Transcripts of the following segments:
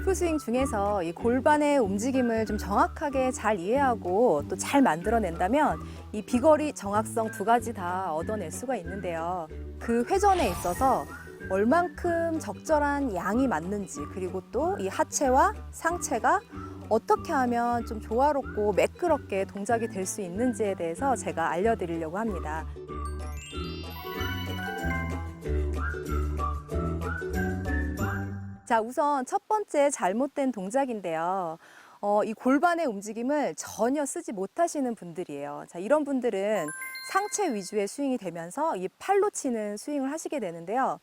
골프 스윙 중에서 이 골반의 움직임을 좀 정확하게 잘 이해하고 또 잘 만들어낸다면 이 비거리 정확성 두 가지 다 얻어낼 수가 있는데요. 그 회전에 있어서 얼만큼 적절한 양이 맞는지 그리고 또 이 하체와 상체가 어떻게 하면 좀 조화롭고 매끄럽게 동작이 될 수 있는지에 대해서 제가 알려드리려고 합니다. 자, 우선 첫 번째 잘못된 동작인데요. 어, 이 골반의 움직임을 전혀 쓰지 못하시는 분들이에요. 자, 이런 분들은 상체 위주의 스윙이 되면서 이 팔로 치는 스윙을 하시게 되는데요.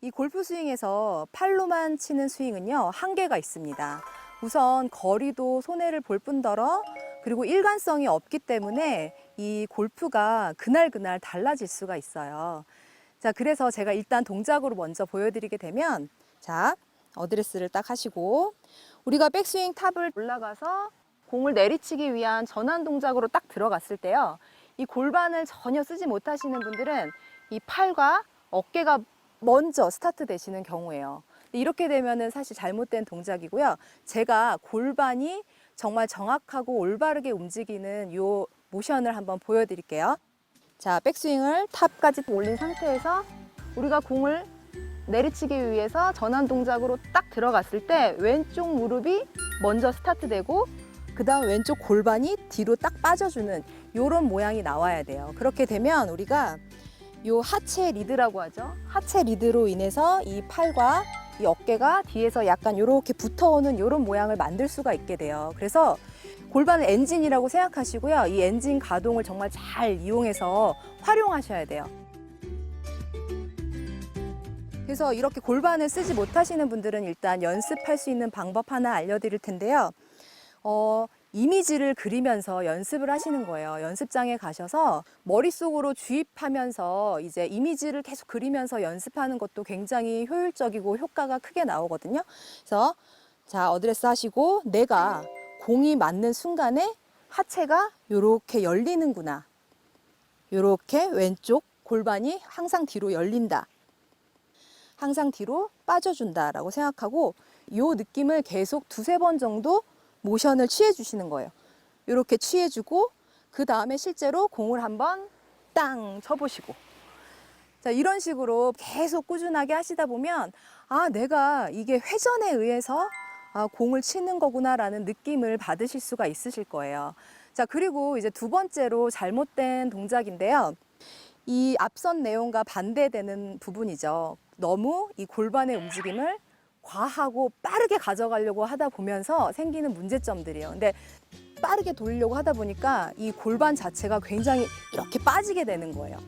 이 골프 스윙에서 팔로만 치는 스윙은요, 한계가 있습니다. 우선 거리도 손해를 볼 뿐더러 그리고 일관성이 없기 때문에 이 골프가 그날그날 달라질 수가 있어요. 자, 그래서 제가 일단 동작으로 먼저 보여드리게 되면, 자, 어드레스를 딱 하시고, 우리가 백스윙 탑을 올라가서 공을 내리치기 위한 전환 동작으로 딱 들어갔을 때요. 이 골반을 전혀 쓰지 못하시는 분들은 이 팔과 어깨가 먼저 스타트 되시는 경우예요. 이렇게 되면은 사실 잘못된 동작이고요. 제가 골반이 정말 정확하고 올바르게 움직이는 요 모션을 한번 보여드릴게요. 자, 백스윙을 탑까지 올린 상태에서 우리가 공을 내리치기 위해서 전환 동작으로 딱 들어갔을 때 왼쪽 무릎이 먼저 스타트되고 그 다음 왼쪽 골반이 뒤로 딱 빠져주는 이런 모양이 나와야 돼요. 그렇게 되면 우리가 요 하체 리드라고 하죠. 하체 리드로 인해서 이 팔과 이 어깨가 뒤에서 약간 이렇게 붙어오는 이런 모양을 만들 수가 있게 돼요. 그래서 골반을 엔진이라고 생각하시고요. 이 엔진 가동을 정말 잘 이용해서 활용하셔야 돼요. 그래서 이렇게 골반을 쓰지 못하시는 분들은 일단 연습할 수 있는 방법 하나 알려드릴 텐데요. 어, 이미지를 그리면서 연습을 하시는 거예요. 연습장에 가셔서 머릿속으로 주입하면서 이제 이미지를 계속 그리면서 연습하는 것도 굉장히 효율적이고 효과가 크게 나오거든요. 그래서 자, 어드레스 하시고 내가 공이 맞는 순간에 하체가 이렇게 열리는구나. 이렇게 왼쪽 골반이 항상 뒤로 열린다. 항상 뒤로 빠져준다라고 생각하고 이 느낌을 계속 두세 번 정도 모션을 취해 주시는 거예요. 이렇게 취해 주고 그 다음에 실제로 공을 한번 땅 쳐보시고 자 이런 식으로 계속 꾸준하게 하시다 보면 아 내가 이게 회전에 의해서 아, 공을 치는 거구나라는 느낌을 받으실 수가 있으실 거예요. 자 그리고 이제 두 번째로 잘못된 동작인데요. 이 앞선 내용과 반대되는 부분이죠. 너무 이 골반의 움직임을 과하고 빠르게 가져가려고 하다 보면서 생기는 문제점들이에요. 근데 빠르게 돌리려고 하다 보니까 이 골반 자체가 굉장히 이렇게 빠지게 되는 거예요.